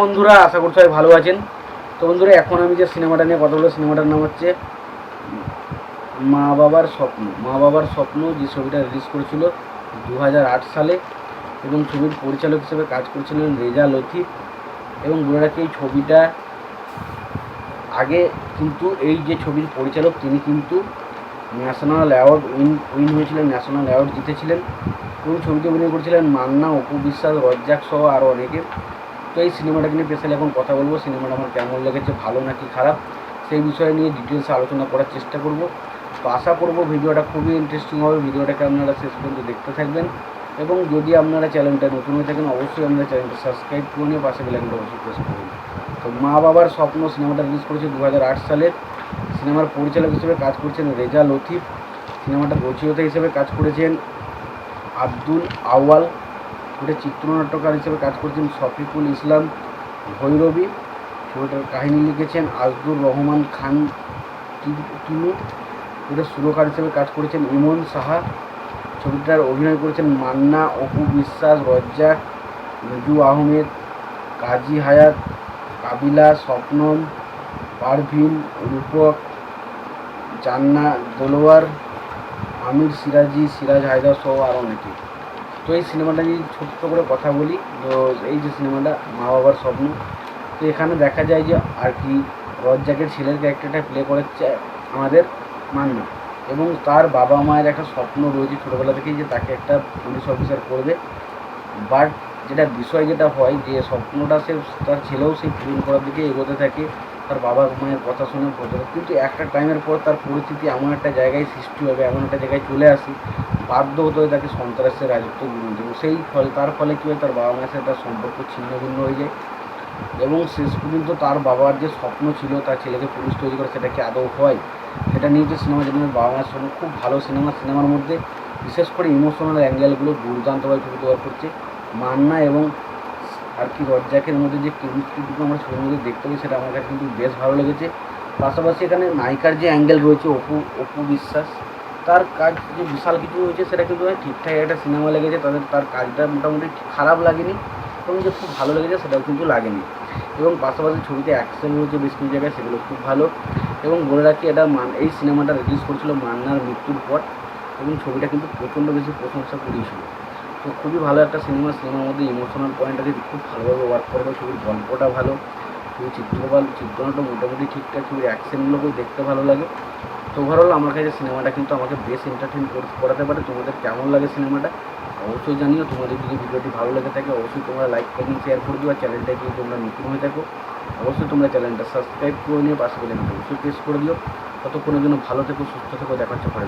বন্ধুরা, আশা করছি সবাই ভালো আছেন। তো বন্ধুরা, এখন আমি যে সিনেমাটা নিয়ে কথা বলব, সিনেমাটার নাম হচ্ছে মা বাবার স্বপ্ন। মা বাবার স্বপ্ন যে ছবিটা রিলিজ করেছিল দু হাজার আট সালে এবং ছবির পরিচালক হিসেবে কাজ করেছিলেন রেজা লতিফ। এবং বলে এই ছবিটা আগে কিন্তু এই যে ছবির পরিচালক, তিনি কিন্তু ন্যাশনাল অ্যাওয়ার্ড উইন উইন হয়েছিলেন, ন্যাশনাল অ্যাওয়ার্ড জিতেছিলেন। এবং ছবিতে অভিনয় করেছিলেন মান্না, অপু বিশ্বাস, রজ্জাক সহ আরও অনেকে। তো এই সিনেমাটাকে নিয়ে স্পেশালি এখন কথা বলব। সিনেমাটা আমার কেমন লেগেছে, ভালো নাকি খারাপ, সেই বিষয়ে নিয়ে ডিটেলসে আলোচনা করার চেষ্টা করব। তো আশা করব ভিডিওটা খুবই ইন্টারেস্টিং হবে। ভিডিওটাকে আপনারা শেষ পর্যন্ত দেখতে থাকবেন। এবং যদি আপনারা চ্যানেলটা নতুন হয়ে থাকেন, অবশ্যই আপনারা চ্যানেলটা সাবস্ক্রাইব করে নিয়ে পাশে বেলাইকনটা অবশ্যই প্রেস করুন তো মা বাবার স্বপ্ন সিনেমাটা রিলিজ করেছে দু হাজার আট সালে সিনেমার পরিচালক হিসেবে কাজ করছেন রেজা লতিফ। সিনেমাটা রচয়িতা হিসেবে কাজ করেছেন আব্দুল আওয়াল এটা চিত্রনাট্যকার হিসেবে কাজ করছেন শফিকুল ইসলাম ভৈরবী। ছবিটার কাহিনী লিখেছেন আজদুর রহমান খান টিনু এটা সুরকার হিসেবে কাজ করেছেন ইমন সাহা। ছবিটার অভিনয় করেছেন মান্না অপু বিশ্বাস রজ্জাক নজু আহমেদ, কাজী হায়াত, কাবিলা, স্বপ্নম, পারভিন, রূপক, জান্না দোলোয়ার আমির সিরাজি, সিরাজ হায়দার সহ আরও অনেকে। তো এই সিনেমাটা নিয়ে ছোট্ট করে কথা বলি। তো এই যে সিনেমাটা, মা বাবার স্বপ্ন, তো এখানে দেখা যায় যে আর কি রজ্জাকের ছেলের ক্যারেক্টারটা প্লে করেছে আমাদের মান্না এবং তার বাবা মায়ের একটা স্বপ্ন রয়েছে ছোটোবেলা থেকেই যে তাকে একটা পুলিশ অফিসার করবে। বাট যেটা বিষয় যেটা হয় যে স্বপ্নটা সে তার ছেলেও সেই পূরণ করার দিকে এগোতে থাকে, তার বাবা মায়ের কথা শুনে করতে কিন্তু একটা টাইমের পর তার পরিস্থিতি এমন একটা জায়গায় সৃষ্টি হবে, এমন একটা জায়গায় চলে আসি, বাধ্য হতে হয় তাকে সন্ত্রাসের রাজত্ব গ্রহণ এবং সেই ফলে, তার ফলে কী হয়, তার বাবা মায়ের সাথে তার সম্পর্ক ছিন্ন ভিন্ন হয়ে যায় এবং শেষ পর্যন্ত তার বাবার যে স্বপ্ন ছিল, তার ছেলেকে পুলিশ তৈরি করে, সেটা কি আদৌ হয়? সেটা নিয়ে যে সিনেমা যেটা বাবা মায়ের সঙ্গে খুব ভালো সিনেমা, সিনেমার মধ্যে বিশেষ করে ইমোশনাল অ্যাঙ্গেলগুলো দুর্দান্তভাবে ফুটে দেওয়ার করছে। মান্না এবং আর কি রজ্জাকের মধ্যে যে কেমিস্ট্রিটুকু আমরা ছবির মধ্যে দেখতে পাই, সেটা আমার কাছে কিন্তু বেশ ভালো লেগেছে। পাশাপাশি এখানে নায়িকার যে অ্যাঙ্গেল রয়েছে, অপু অপু বিশ্বাস, তার কাজ যে বিশাল কিছু হয়েছে সেটা কিন্তু ঠিকঠাক একটা সিনেমা লেগেছে, তাদের, তার কাজটা মোটামুটি খারাপ লাগেনি এবং যে খুব ভালো লেগেছে, সেটাও কিন্তু লাগেনি। এবং পাশাপাশি ছবিতে অ্যাকশন রয়েছে বেশ কিছু জায়গায়, সেগুলো খুব ভালো। এবং বলে রাখি, এটা মান, এই সিনেমাটা রিলিজ করেছিল মান্নার মৃত্যুর পর এবং ছবিটা কিন্তু প্রচণ্ড বেশি প্রশংসা কুড়িয়েছিল তো খুবই ভালো একটা সিনেমা সিনেমার মধ্যে ইমোশনাল পয়েন্ট আছে, খুব ভালোভাবে ওয়ার্ক করা ছবির গল্পটা ভালো ছবির চিত্রপাল চিত্রনাটা মোটামুটি ঠিকঠাক ছবির অ্যাকশনগুলোকেও দেখতে ভালো লাগে। তো ওভারঅল আমার কাছে সিনেমাটা কিন্তু আমাকে বেশ এন্টারটেন করাতে পারে। তোমাদের কেমন লাগে সিনেমাটা অবশ্যই জানিও। তোমাদের যদি ভিডিওটি ভালো লেগে থাকে, অবশ্যই তোমরা লাইক করুন শেয়ার করে দিও। আর চ্যানেলটা যদি তোমরা নতুন হয়ে থাকো, অবশ্যই তোমরা চ্যানেলটা সাবস্ক্রাইব করে নিও। পাশে বেলে অবশ্যই প্রেস করে দিও। ততক্ষণের জন্য ভালো থেকো, সুস্থ থেকো। দেখা হচ্ছে পরে